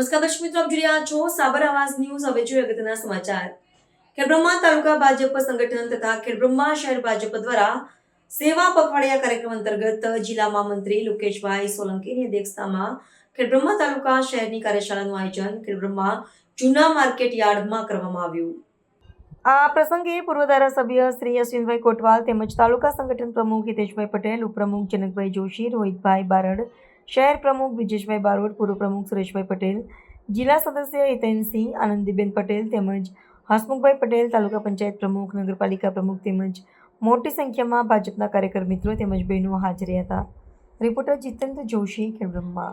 નમસ્કાર દર્શક મિત્રો, આપ જોઈ રહ્યા છો સાબર આવાજ ન્યૂઝ. હવે જોઈએ અગત્યના સમાચાર. ખેડબ્રહ્મા તાલુકા ભાજપ સંગઠન તથા ખેડબ્રહ્મા શહેર ભાજપ દ્વારા સેવા પખવાડિયા કાર્યક્રમ અંતર્ગત જિલ્લામાં મંત્રી લોકેશભાઈ સોલંકીની અધ્યક્ષતામાં ખેડબ્રહ્મા તાલુકા શહેરની કાર્યશાળાનું આયોજન ખેડબ્રહ્મા જૂના માર્કેટ યાર્ડમાં કરવામાં આવ્યું. આ પ્રસંગે પૂર્વ ધારાસભ્ય શ્રી અશ્વિનભાઈ કોટવાલ તેમજ તાલુકા સંગઠન પ્રમુખ હિતેશભાઈ પટેલ, ઉપપ્રમુખ જનકભાઈ જોશી, રોહિતભાઈ બારડ શહેર પ્રમુખ બ્રિજેશભાઈ બારોટ, પૂર્વ પ્રમુખ સુરેશભાઈ પટેલ, જિલ્લા સદસ્ય હિતેનસિંહ, આનંદીબેન પટેલ તેમજ હસમુખભાઈ પટેલ, તાલુકા પંચાયત પ્રમુખ, નગરપાલિકા પ્રમુખ તેમજ મોટી સંખ્યામાં ભાજપના કાર્યકર મિત્રો તેમજ બહેનો હાજરી હતા. રિપોર્ટર જીતેન્દ્ર જોશી, ખેડબ્રહ્મા.